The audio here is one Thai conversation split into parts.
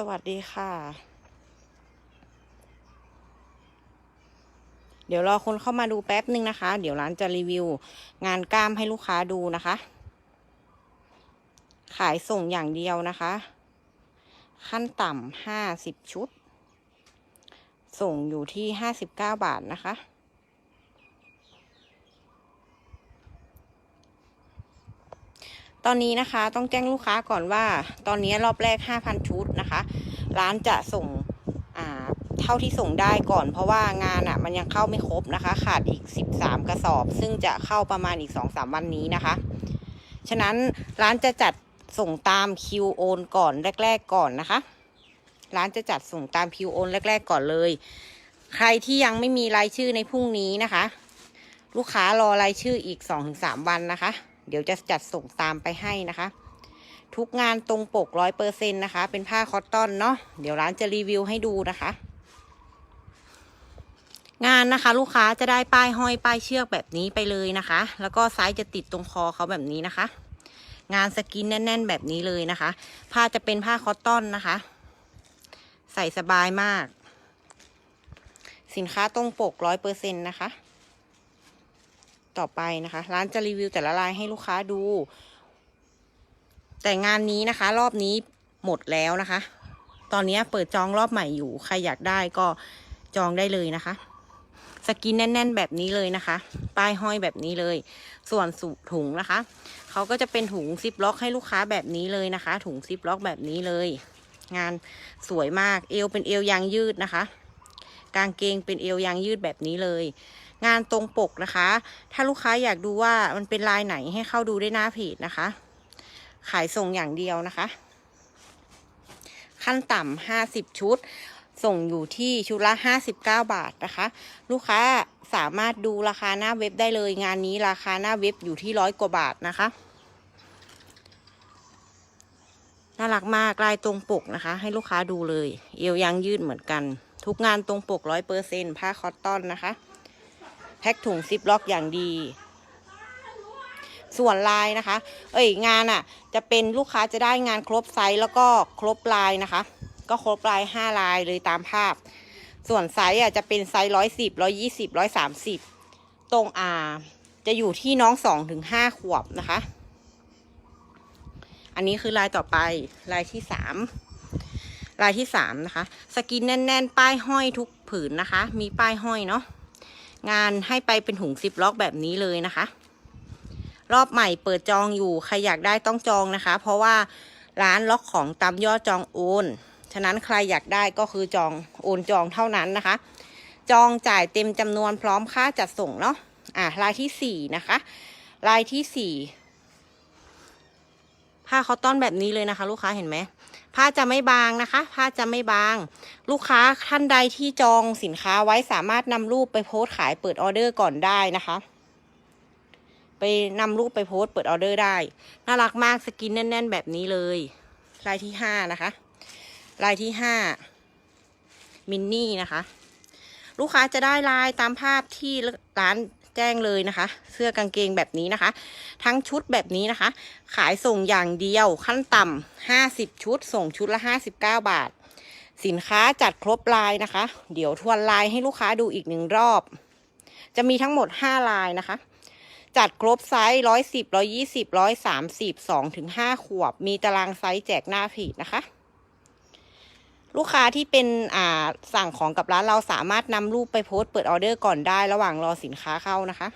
สวัสดีค่ะ เดี๋ยวรอคนเข้ามาดูแป๊บนึงนะคะ เดี๋ยวร้านจะรีวิว งานกล้ามให้ลูกค้าดูนะคะ ขายส่งอย่างเดียวนะคะ ขั้นต่ำห้าสิบชุด ส่งอยู่ที่ห้าสิบเก้าบาทนะคะ ตอนนี้นะคะต้องแจ้งลูกค้าก่อนว่า ตอนนี้รอบแรก 5,000 ชุดนะคะ ร้านจะส่งเท่าที่ส่งได้ก่อน เพราะว่างานอะ่ะมันยังเข้าไม่ครบนะคะ ขาดอีก 13 กระสอบ ซึ่งจะเข้าประมาณอีก 2-3 วันนี้นะคะ ฉะนั้นร้านจะจัดส่งตามคิวโอนก่อนแรก ๆ ก่อนนะคะ ร้านจะจัดส่งตามคิวโอนแรก ๆ ก่อนเลย ใครที่ยังไม่มีรายชื่อในพรุ่งนี้นะคะ ลูกค้ารอรายชื่ออีก 2-3 วันนะคะ เดี๋ยวจะจัดส่งตามไปให้นะคะ ทุกงานตรงปกร้อยเปอร์เซ็นต์นะคะ เป็นผ้าคอตตอนเนาะเดี๋ยวร้านจะรีวิวให้ดูนะคะ งานนะคะ ลูกค้าจะได้ป้ายห้อยป้ายเชือกแบบนี้ไปเลยนะคะ แล้วก็ไซส์จะติดตรงคอเขาแบบนี้นะคะ งานสกินแน่น ๆ แบบนี้เลยนะคะ ผ้าจะเป็นผ้าคอตตอนนะคะ ใส่สบายมาก สินค้าตรงปกร้อยเปอร์เซ็นต์นะคะ ต่อไปนะคะ ร้านจะรีวิวแต่ละลายให้ลูกค้าดู แต่งานนี้นะคะ รอบนี้หมดแล้วนะคะ ตอนนี้เปิดจองรอบใหม่อยู่ ใครอยากได้ก็จองได้เลยนะคะ สกินแน่น ๆ แบบนี้เลยนะคะ ป้ายห้อยแบบนี้เลย ส่วนสุถุงนะคะ เขาก็จะเป็นถุงซิปล็อกให้ลูกค้าแบบนี้เลยนะคะ ถุงซิปล็อกแบบนี้เลย งานสวยมาก เอวเป็นเอวยางยืดนะคะ กางเกงเป็นเอวยางยืดแบบนี้เลย งานตรงปกนะคะ ถ้าลูกค้าอยากดูว่ามันเป็นลายไหนให้เข้าดูได้หน้าเพจนะคะ ขายส่งอย่างเดียวนะคะ ขั้นต่ำห้าสิบชุด ส่งอยู่ที่ชุดละห้าสิบเก้าบาทนะคะ ลูกค้าสามารถดูราคาหน้าเว็บได้เลย งานนี้ราคาหน้าเว็บอยู่ที่ร้อยกว่าบาทนะคะน่ารักมากลายตรงปกนะคะ ให้ลูกค้าดูเลย เอวยางยืดเหมือนกัน ทุกงานตรงปกร้อยเปอร์เซ็นผ้าคอตตอนนะคะ พ็คถุงซิปล็อกอย่างดี ส่วนลายนะคะ เอ้ยงานอะ่ะ จะเป็นลูกค้าจะได้งานครบไซส์แล้วก็ครบลายนะคะ ก็ครบลายห้าลายเลยตามภาพ ส่วนไซส์อะจะเป็นไซส์ร้อยสิบร้อยยี่สิบร้อยสามสิบตรงอ่าจะอยู่ที่น้องสองถึงห้าขวบนะคะ อันนี้คือลายต่อไปลายที่สามลายที่สามนะคะ สกินแน่น ๆ ป้ายห้อยทุกผืนนะคะ มีป้ายห้อยเนาะ งานให้ไปเป็นถุงซิปล็อกแบบนี้เลยนะคะ รอบใหม่เปิดจองอยู่ใครอยากได้ต้องจองนะคะ เพราะว่าร้านล็อกของตามยอดจองโอน ฉะนั้นใครอยากได้ก็คือจองโอนจองเท่านั้นนะคะ จองจ่ายเต็มจำนวนพร้อมค่าจัดส่งเนาะอะลายที่สี่นะคะลายที่สี่ผ้าคอตตอนแบบนี้เลยนะคะ ลูกค้าเห็นไหม ผ้าจะไม่บางนะคะ ผ้าจะไม่บาง ลูกค้าท่านใดที่จองสินค้าไว้สามารถนำรูปไปโพสต์ขายเปิดออเดอร์ก่อนได้นะคะ ไปนำรูปไปโพสต์เปิดออเดอร์ได้ น่ารักมากสกินแน่น ๆ แบบนี้เลย ลายที่ห้านะคะ ลายที่ห้ามินนี่นะคะ ลูกค้าจะได้ลายตามภาพที่ร้าน แจ้งเลยนะคะ เสื้อกางเกงแบบนี้นะคะ ทั้งชุดแบบนี้นะคะ ขายส่งอย่างเดียวขั้นต่ำห้าสิบชุด ส่งชุดละห้าสิบเก้าบาท สินค้าจัดครบลายนะคะ เดี๋ยวทวนลายให้ลูกค้าดูอีกหนึ่งรอบ จะมีทั้งหมดห้าลายนะคะ จัดครบไซส์ร้อยสิบร้อยี่สิบร้อยสามสิบสองถึงห้าขวบ มีตารางไซส์แจกหน้าเพจนะคะ ลูกค้าที่เป็นอ่าสั่งของกับร้านเราสามารถนำรูปไปโพสต์เปิดออเดอร์ก่อนได้ระหว่างรอสินค้าเข้านะคะ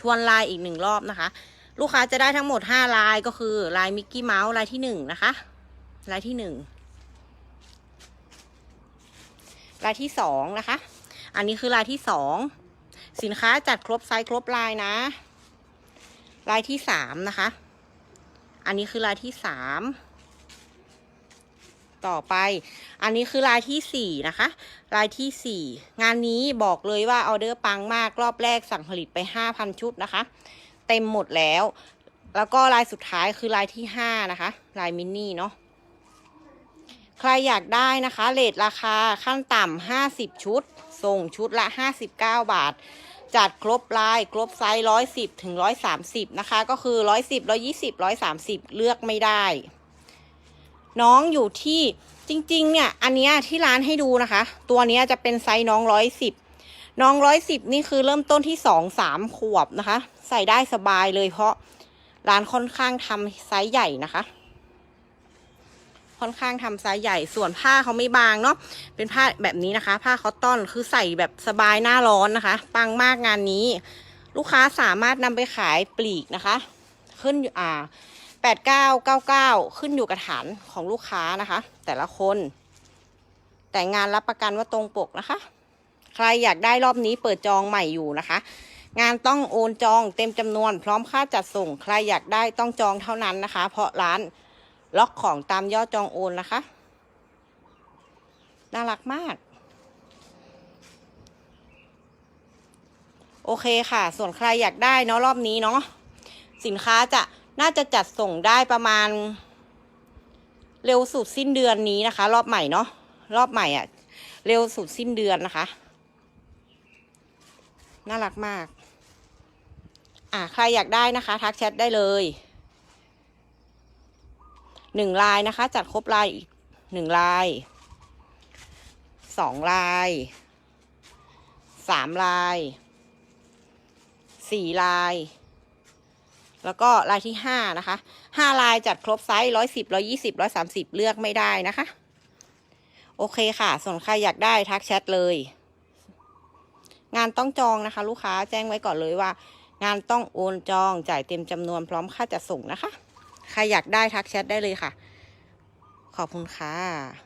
ทวนลายอีกหนึ่งรอบนะคะ ลูกค้าจะได้ทั้งหมดห้าลายก็คือลายมิกกี้เมาส์ลายที่หนึ่งนะคะลายที่หนึ่งลายที่สองนะคะ อันนี้คือลายที่สองสินค้าจัดครบไซส์ครบลายนะ ลายที่สามนะคะ อันนี้คือลายที่สาม ต่อไป อันนี้คือลายที่สี่นะคะ ลายที่สี่งานนี้บอกเลยว่าออเดอร์ปังมากรอบแรกสั่งผลิตไปห้าพันชุดนะคะ เต็มหมดแล้ว แล้วก็ลายสุดท้ายคือลายที่ห้านะคะ ลายมินนี่เนาะใครอยากได้นะคะเลทราคาขั้นต่ำห้าสิบชุด ส่งชุดละห้าสิบเก้าบาท จัดครบลายครบไซส์ร้อยสิบถึงร้อยสามสิบนะคะ ก็คือร้อยสิบร้อยี่สิบร้อยสามสิบเลือกไม่ได้ น้องอยู่ที่จริงๆ เนี่ยอันนี้ที่ร้านให้ดูนะคะ ตัวนี้จะเป็นไซส์น้องร้อยสิบน้องร้อยสิบนี่คือเริ่มต้นที่สองสามขวบนะคะ ใส่ได้สบายเลยเพราะร้านค่อนข้างทำไซส์ใหญ่นะคะ ค่อนข้างทำไซส์ใหญ่ส่วนผ้าเขาไม่บางเนาะเป็นผ้าแบบนี้นะคะ ผ้าคอตตอนคือใส่แบบสบายหน้าร้อนนะคะ ปังมากงานนี้ ลูกค้าสามารถนำไปขายปลีกนะคะ ขึ้นอยู่อ่า แปดเก้าเก้าเก้าขึ้นอยู่กับฐานของลูกค้านะคะ แต่ละคน แต่งานรับประกันว่าตรงปกนะคะ ใครอยากได้รอบนี้เปิดจองใหม่อยู่นะคะ งานต้องโอนจองเต็มจำนวน พร้อมค่าจัดส่ง ใครอยากได้ต้องจองเท่านั้นนะคะ เพราะร้านล็อกของตามยอดจองโอนนะคะ น่ารักมาก โอเคค่ะ ส่วนใครอยากได้เนาะรอบนี้เนาะสินค้าจะ น่าจะจัดส่งได้ประมาณ เร็วสุดสิ้นเดือนนี้นะคะ รอบใหม่เนาะรอบใหม่อะ่ะ เร็วสุดสิ้นเดือนนะคะ น่ารักมาก อ่าใครอยากได้นะคะ ทักแชทได้เลยหนึ่งลายนะคะ จัดครบลายอีกหนึ่งลายสองลายสามลายสี่ลาย แล้วก็ลายที่ห้านะคะห้าลายจัดครบไซส์ร้อยสิบร้อยี่สิบร้อยสามสิบเลือกไม่ได้นะคะ โอเคค่ะ ส่วนใครอยากได้ทักแชทเลย งานต้องจองนะคะ ลูกค้าแจ้งไว้ก่อนเลยว่า งานต้องโอนจองจ่ายเต็มจำนวนพร้อมค่าจัดส่งนะคะ ใครอยากได้ทักแชทได้เลยค่ะ ขอบคุณค่ะ